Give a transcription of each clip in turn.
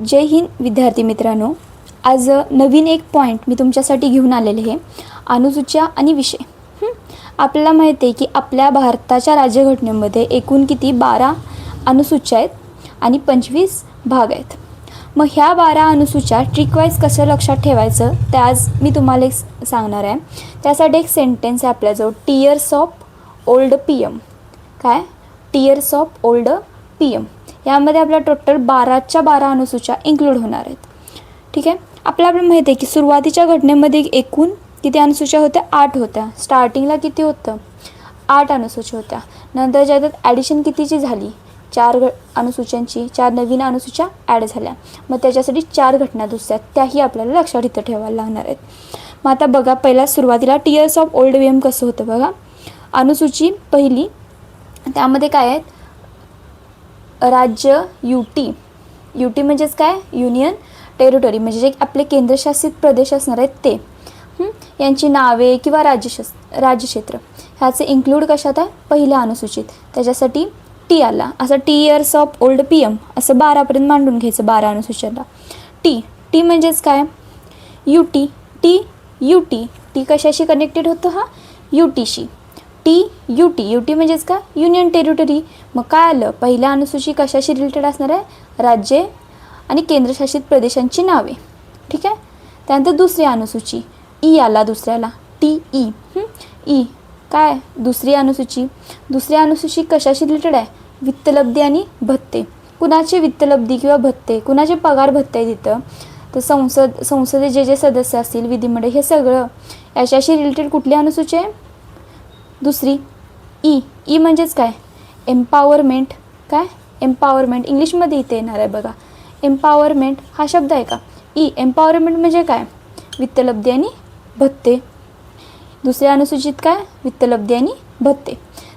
जय हिंद विद्यार्थी मित्रांनो. आज नवीन एक पॉईंट मी तुमच्यासाठी घेऊन आलेले आहे. अनुसूच्या आणि विषय. आपल्याला माहिती आहे की आपल्या भारताच्या राज्यघटनेमध्ये एकूण किती? बारा अनुसूच्या आहेत आणि पंचवीस भाग आहेत. मग ह्या बारा अनुसूच्या ट्रिकवाईज कसं लक्षात ठेवायचं? ते आज मी तुम्हाला एक सांगणार आहे. त्यासाठी एक सेंटेन्स आहे आपल्याजवळ. Tears of old P M काय? Tears of old P M यामध्ये आपल्या टोटल बाराच्या बारा अनुसूच्या इन्क्लूड होणार आहेत. ठीक आहे? आपल्याला आपल्याला माहिती आहे की सुरुवातीच्या घटनेमध्ये एकूण किती अनुसूच्या होत्या? आठ होत्या. स्टार्टिंगला किती होतं? आठ अनुसूच्या होत्या. नंतर ज्या त्यात ॲडिशन कितीची झाली? चार घ अनुसूच्यांची. चार नवीन अनुसूच्या ॲड झाल्या. मग त्याच्यासाठी चार घटना दुसऱ्या त्याही आपल्याला लक्षात इथं ठेवायला लागणार आहेत. मग आता बघा पहिला सुरुवातीला टीयर्स ऑफ ओल्ड वेम एम कसं होतं बघा? अनुसूची पहिली त्यामध्ये काय आहेत? राज्य यू टी यू टी म्हणजेच काय? युनियन टेरिटरी म्हणजे जे आपले केंद्रशासित प्रदेश असणार आहेत ते. यांची नावे किंवा राज्यशस राज्यक्षेत्र. ह्याचे इन्क्लूड कशात आहे? पहिल्या अनुसूचित. त्याच्यासाठी टी आला. असं T years of old P M असं बारापर्यंत मांडून घ्यायचं बारा अनुसूचनाला टी टी म्हणजेच काय? U T T U T T कशाशी कनेक्टेड होतं हा? U टीशी T U T U T म्हणजेच का युनियन टेरिटरी मग काय आलं? पहिल्या अनुसूची कशाशी रिलेटेड असणार आहे? राज्ये आणि केंद्रशासित प्रदेशांची नावे. ठीक आहे? त्यानंतर दुसरी अनुसूची. ई आला दुसऱ्याला. टी ई ई काय? दुसरी अनुसूची. दुसरी अनुसूची कशाशी रिलेटेड आहे? वित्तलब्धी आणि भत्ते. कुणाचे वित्तलब्धी किंवा भत्ते? कुणाचे पगार भत्ते आहे तिथं? तर संसद संसदेचे जे जे सदस्य असतील विधिमंडळ हे सगळं याच्याशी रिलेटेड कुठली अनुसूची आहे? दुसरी ई. ई म्हणजेच काय? एम्पावरमेंट काय? एम्पावरमेंट इंग्लिशमध्ये इथे येणार आहे बघा. एम्पावरमेंट हा शब्द आहे का? ई. एम्पावरमेंट म्हणजे काय? वित्तलब्धी आणि भत्ते. दुसऱ्या अनुसूचित काय? वित्तलब्धी आणि भत्ते.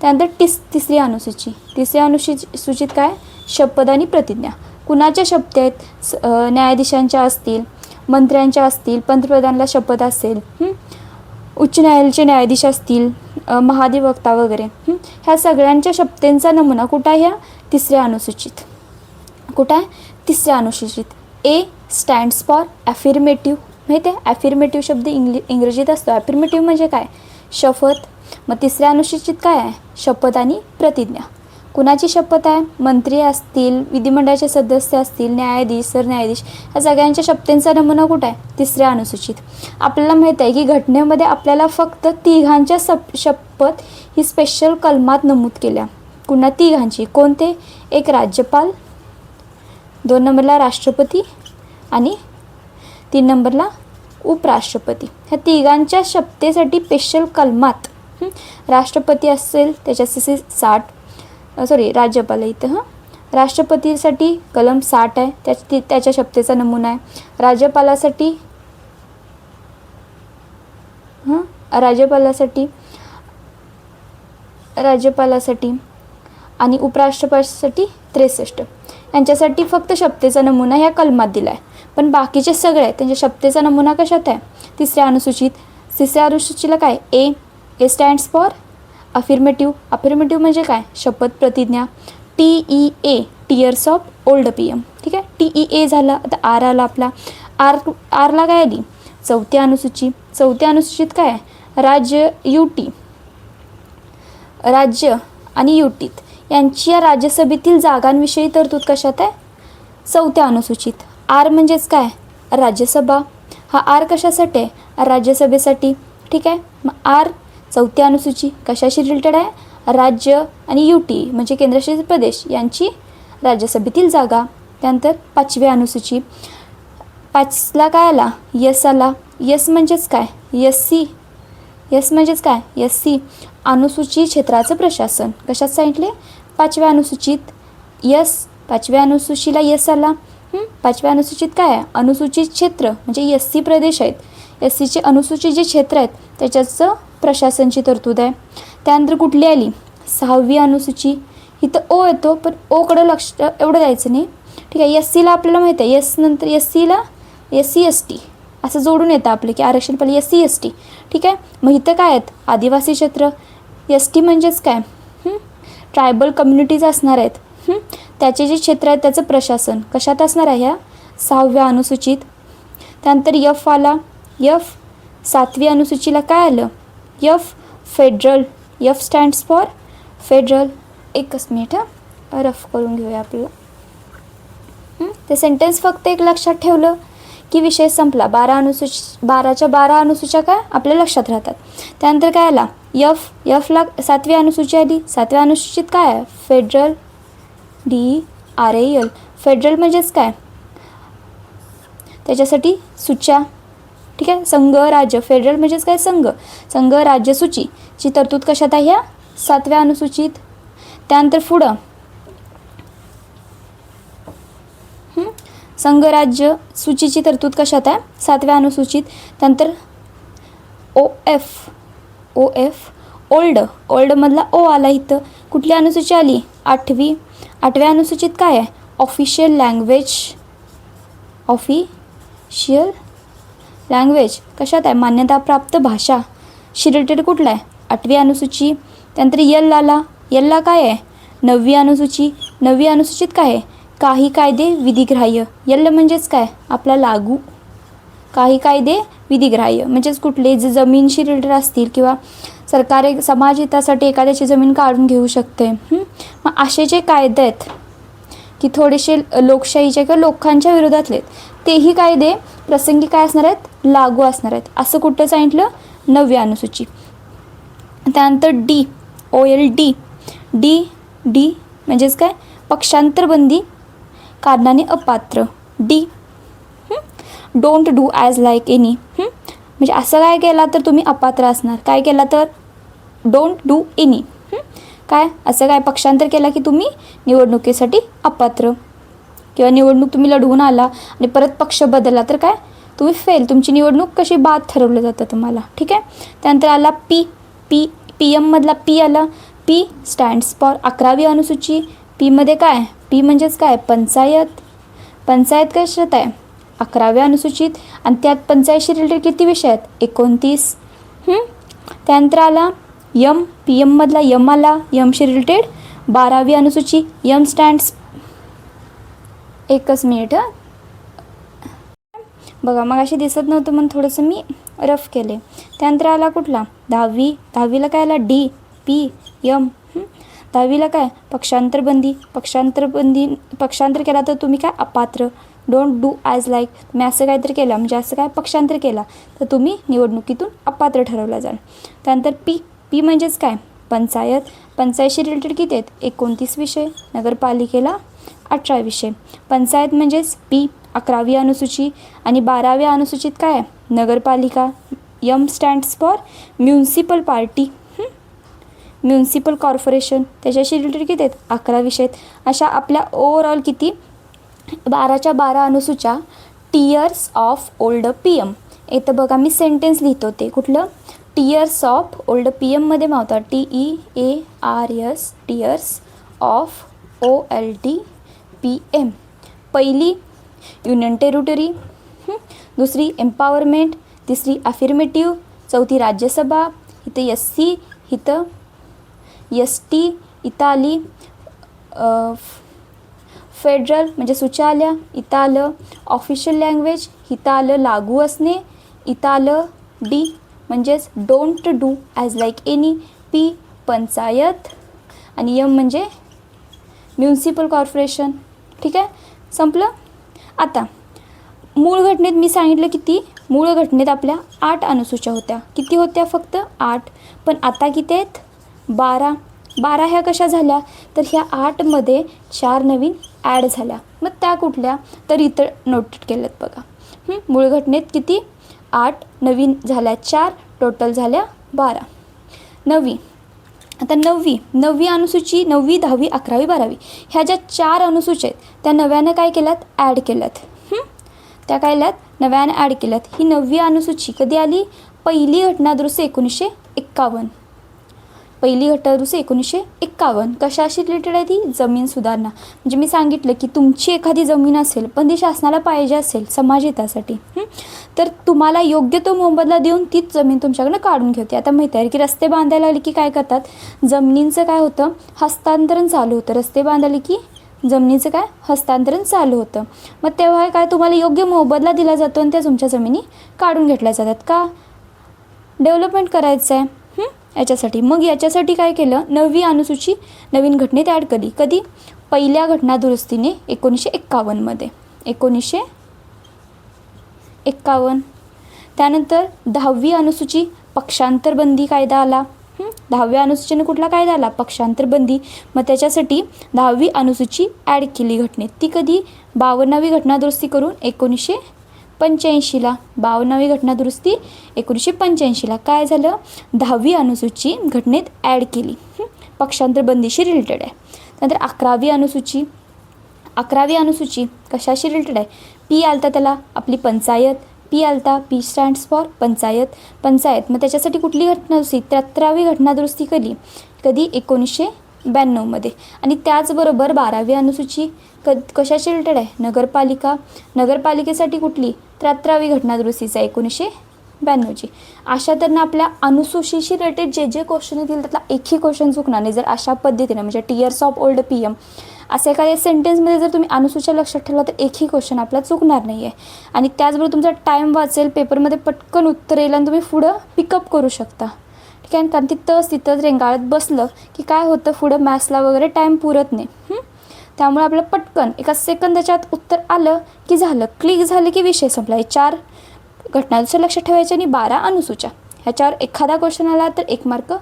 त्यानंतर टिस तिसरी अनुसूची. तिसऱ्या अनुसूची सूचित काय? शपथ आणि प्रतिज्ञा. कुणाच्या शपथ आहेत? स- न्यायाधीशांच्या असतील मंत्र्यांच्या असतील पंतप्रधानाला शपथ असेल उच्च न्यायालयाचे न्यायाधीश असतील महाधिवक्ता वगैरे. ह्या सगळ्यांच्या शपथेंचा नमुना कुठं आहे? ह्या तिसऱ्या अनुसूचित. कुठं आहे? तिसऱ्या अनुसूचित. ए स्टँड्स फॉर ॲफिर्मेटिव्ह माहिती आहे? ॲफिर्मेटिव्ह शब्द इंग्लि इंग्रजीत असतो. ॲफिर्मेटिव्ह म्हणजे काय? शपथ. मग तिसऱ्या अनुसूचित काय आहे? शपथ आणि प्रतिज्ञा. कुणाची शपथ आहे? मंत्री असतील विधिमंडळाचे सदस्य असतील न्यायाधीश सरन्यायाधीश ह्या सगळ्यांच्या शपथेंचा नमुना कुठं आहे? तिसऱ्या अनुसूचित. आपल्याला माहीत आहे की घटनेमध्ये आपल्याला फक्त तिघांच्या सप शपथ ही स्पेशल कलमात नमूद केल्या. कुणा तिघांची? कोणते? एक राज्यपाल दोन नंबरला राष्ट्रपती आणि तीन नंबरला उपराष्ट्रपती. ह्या तिघांच्या शपथेसाठी स्पेशल कलमात राष्ट्रपती असेल त्याच्यासाठी साठ सॉरी राज्यपाल आहे इथं हां. राष्ट्रपतीसाठी कलम साठ आहे त्या त्याच्या शपथेचा नमुना आहे. राज्यपालासाठी हां राज्यपालासाठी राज्यपालासाठी आणि उपराष्ट्रपतीसाठी त्रेसष्ट. यांच्यासाठी फक्त शपथेचा नमुना ह्या कलमात दिला आहे. पण बाकीचे सगळे आहेत त्यांच्या शपथेचा नमुना कशात आहे? तिसऱ्या अनुसूचित तिसऱ्या अनुसूचीला काय? ए ए स्टँड्स फॉर अफिर्मेटिव्ह अफिर्मेटिव्ह म्हणजे काय? शपथ प्रतिज्ञा. T E A tears of old P M ठीक आहे? टी ई ए झालं आता आर आला आपला. आर आरला काय आली? चौथ्या अनुसूची. चौथ्या अनुसूचित काय आहे? राज्य यू टी राज्य आणि युटीत यांची या राज्यसभेतील जागांविषयी तरतूद कशात आहे? चौथ्या अनुसूचित. आर म्हणजेच काय? राज्यसभा. हा आर कशासाठी आहे? राज्यसभेसाठी. ठीक आहे? मग आर चौथ्या अनुसूची कशाशी रिलेटेड आहे? राज्य आणि युटी म्हणजे केंद्रशासित प्रदेश यांची राज्यसभेतील जागा. त्यानंतर पाचव्या अनुसूची. पाचला काय आला? यस आला. यस म्हणजेच काय? S C. यस म्हणजेच काय? S C. अनुसूचित क्षेत्राचं प्रशासन. कशात सांगितले? पाचव्या अनुसूचित. यस. पाचव्या अनुसूचीला यस आला. पाचव्या अनुसूचित काय आहे? अनुसूचित क्षेत्र म्हणजे एस सी प्रदेश आहेत. एस सीचे अनुसूचित जे क्षेत्र आहेत त्याच्याचं प्रशासनची तरतूद आहे. त्यानंतर कुठली आली? सहावी अनुसूची. इथं ओ येतो पण ओकडं लक्ष एवढं द्यायचं नाही. ठीक आहे एस सीला आपल्याला माहीत आहे. एस नंतर एस सीला एस सी एस टी. असं जोडून येतं आपलं की आरक्षण पहिले एस सी एस टी. ठीक आहे? मग इथं काय आहेत? आदिवासी क्षेत्र. एस टी म्हणजेच काय? ट्रायबल कम्युनिटीज असणार आहेत. त्याचे जे क्षेत्र आहेत त्याचं प्रशासन. कशात असणार आहे ह्या? सहाव्या अनुसूचित. त्यानंतर यफ आला. यफ सातवी अनुसूचीला काय आलं? F federal F stands for federal एकच मिनिट हां. रफ करून घेऊया आपल्याला ते सेंटेन्स फक्त एक लक्षात ठेवलं की विषय संपला. बारा अनुसूच बाराच्या बारा अनुसूच्या काय? आपल्या लक्षात राहतात. त्यानंतर काय आला? यफ यफला सातवी अनुसूची आली. सातव्या अनुसूचित काय आहे? Federal D R A L federal म्हणजेच काय? त्याच्यासाठी सूच्या. ठीक आहे? संघ राज्य. फेडरल म्हणजेच काय? संघ. संघ राज्य सूची. ची तरतूद कशात आहे ह्या? सातव्या अनुसूचित. त्यानंतर पुढं. संघराज्य संघ राज्य सूचीची तरतूद कशात आहे? सातव्या अनुसूचित. त्यानंतर O F. O F. Old. ओल्डमधला O आला इथं. कुठली अनुसूची आली? आठवी. आठव्या अनुसूचित काय आहे? Official language. ऑफिशियल लँग्वेज कशात आहे? मान्यताप्राप्त भाषा. शी रिलेटेड कुठला आहे? आठवी अनुसूची. त्यानंतर यल यल्ला काय आहे? नववी अनुसूची. नववी अनुसूचित काय आहे? काही कायदे विधिग्राह्य. यल्ल म्हणजेच काय? आपला लागू. काही कायदे विधिग्राह्य. म्हणजेच कुठले? जे जमीनशी रिलेटेड असतील किंवा सरकार एक समाज हितासाठी एखाद्याची जमीन काढून घेऊ शकते. मग असे जे कायदे आहेत की थोडेसे लोकशाहीच्या किंवा लोकांच्या विरोधातले तेही कायदे प्रसंगी काय असणार आहेत? लागू असणार आहेत. असं कुठं सांगितलं? नववी अनुसूची त्यानंतर D O L D D D म्हणजेच काय? पक्षांतरबंदी कारणाने अपात्र. D don't do as like any म्हणजे असं काय केला तर तुम्ही अपात्र असणार. काय केला तर? डोंट डू एनी काय? असं काय? पक्षांतर केला की तुम्ही निवडणुकीसाठी अपात्र. किंवा निवडणूक तुम्ही लढवून आला आणि परत पक्ष बदलला तर काय? तुम्ही फेल तुमची निवडणूक कशी बाद ठरवलं जातं तुम्हाला? ठीक आहे? त्यानंतर आला पी पी पी एममधला पी आला. पी स्टँड्स फॉर अकरावी अनुसूची. पीमध्ये काय? पी म्हणजेच काय? पंचायत. पंचायत कशात आहे? अकराव्या अनुसूचित. आणि त्यात पंचायतशी रिलेटेड किती विषय आहेत? एकोणतीस. त्यानंतर आला यम पी एममधला यम आला. यमशी रिलेटेड बारावी अनुसूची. यम स्टँड्स एकच मिनिट हां. बघा मग अशी दिसत नव्हतं म्हणून थोडंसं मी रफ केले. त्यानंतर आला कुठला? दहावी. दहावीला काय आला? डी पी यम दहावीला काय? पक्षांतरबंदी. पक्षांतरबंदी पक्षांतर केला तर तुम्ही काय अपात्र? डोंट डू ॲज लाईक तुम्ही असं काहीतरी केलं. म्हणजे असं काय पक्षांतर केला? तर तुम्ही निवडणुकीतून अपात्र ठरवला जाल. त्यानंतर पी पी म्हणजेच काय? पंचायत. पंचायतशी रिलेटेड किती आहेत? एकोणतीस विषय. नगरपालिकेला अठरा विषय. पंचायत म्हणजेच पी अकरावी अनुसूची आणि बाराव्या अनुसूचित काय? आहे नगरपालिका. M stands for municipal party municipal corporation त्याच्याशी रिलेटेड किती आहेत? अकरा विषय आहेत. अशा आपल्या ओवरऑल किती? बाराच्या बारा अनुसूच्या tears of old P M इथं बघा मी सेंटेन्स लिहितो ते. कुठलं? टीयर्स ऑफ ओल्ड पी एममध्ये मावतात. T E A R S tears of O L T P M पहिली युनियन टेरिटरी दुसरी एम्पावरमेंट तिसरी अफिर्मेटिव्ह चौथी राज्यसभा. इथं एस सी इथं एस टी इथं आली फेडरल म्हणजे सूच्या आल्या इथं आलं ऑफिशियल लँग्वेज इथं आलं लागू असणे. इथं आलं डी म्हणजेच don't do as like any P panchayat. आणि यम म्हणजे म्युन्सिपल कॉर्पोरेशन ठीक आहे? संपलं? आता मूळ घटनेत मी सांगितलं किती मूळ घटनेत आपल्या आठ अनुसूच्या होत्या. किती होत्या फक्त? आठ. पण आता किती आहेत? बारा. बारा ह्या कशा झाल्या? तर ह्या आठमध्ये चार नवीन ॲड झाल्या. मग त्या कुठल्या? तर इतर नोटेट केल्यात बघा. मूळ घटनेत किती? आठ नवीन झाल्या. चार. टोटल झाल्या बारा. नवी आता नववी नववी अनुसूची नववी दहावी अकरावी बारावी ह्या ज्या चार अनुसूची आहेत त्या नव्यानं काय केल्यात? ॲड केल्यात. त्या काय केल्यात? नव्यानं ॲड केल्यात. ही नववी अनुसूची कधी आली? पहिली घटना एकोणीसशे एक्कावन्न. पहिली घटना दुरुस्ती एकोणीसशे एक्कावन्न कशाशी रिलेटेड आहे ती? जमीन सुधारणा. म्हणजे मी सांगितलं की तुमची एखादी जमीन असेल पण ती शासनाला पाहिजे असेल समाजहितासाठी हितासाठी. तर तुम्हाला योग्य तो मोबदला देऊन तीच जमीन तुमच्याकडनं काढून घेते आता माहिती आहे की रस्ते बांधायला आले की काय करतात? जमिनींचं काय होतं? हस्तांतरण चालू होतं. रस्ते बांधायला की जमिनीचं काय? हस्तांतरण चालू होतं. मग तेव्हा काय तुम्हाला योग्य मोबदला दिला जातो आणि त्या तुमच्या जमिनी काढून घेतल्या जातात का? डेव्हलपमेंट करायचं आहे याच्यासाठी. मग याच्यासाठी काय केलं? नववी अनुसूची नवीन घटनेत ॲड केली. कधी? पहिल्या घटना दुरुस्तीने एकोणीसशे एक्कावन्नमध्ये एकोणीसशे एक्कावन्न. त्यानंतर दहावी अनुसूची पक्षांतरबंदी कायदा आला. दहाव्या अनुसूचीने कुठला कायदा आला? पक्षांतरबंदी. मग त्याच्यासाठी दहावी अनुसूची ॲड केली घटनेत ती कधी? बावन्नावी घटना दुरुस्ती करून एकोणीसशे पंच्याऐंशीला. बावन्नावी घटना दुरुस्ती एकोणीसशे पंच्याऐंशीला. काय झालं? दहावी अनुसूची घटनेत ॲड केली. पक्षांतर बंदीशी रिलेटेड आहे. नंतर अकरावी अनुसूची. अकरावी अनुसूची कशाशी रिलेटेड आहे? पी आलता त्याला आपली पंचायत पी आलता P stands for panchayat panchayat. मग त्याच्यासाठी कुठली घटना दुरुस्ती? त्र्याहत्तरावी घटना दुरुस्ती कधी? कधी एकोणीसशे ब्याण्णवमध्ये आणि त्याचबरोबर बारावी अनुसूची क कशाशी रिलेटेड आहे? नगरपालिका. नगरपालिकेसाठी कुठली? त्र्याहत्तरावी घटनादुरुस्तीचा एकोणीसशे ब्याण्णवची. अशा तर आपल्या अनुसूचीशी रिलेटेड जे जे क्वेश्चन येतील त्यातला एकही क्वेश्चन चुकणार नाही. जर अशा पद्धतीने म्हणजे tears of old P M असे काही सेंटेन्समध्ये जर तुम्ही अनुसूच्या लक्षात ठेवला तर एकही क्वेश्चन आपला चुकणार नाही आहे आणि त्याचबरोबर तुमचा टाईम वाचेल पेपरमध्ये पटकन उत्तर येईल आणि तुम्ही पुढं पिकअप करू शकता. ठीक आहे? कारण तिथंच तिथंच रेंगाळत बसलं की काय होतं? पुढं मॅथ्सला वगैरे टाईम पुरत नाही. त्यामुळे आपलं पटकन एका सेकंदाच्यात उत्तर आलं की झालं. क्लिक झालं की विषय संपला. हे चार घटनांचं लक्षात ठेवायचे आणि बारा अनुसूच्या. ह्याच्यावर एखादा क्वेश्चन आला तर एक mark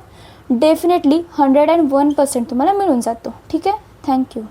definitely hundred and one percent तुम्हाला मिळून जातो. ठीक आहे? थँक्यू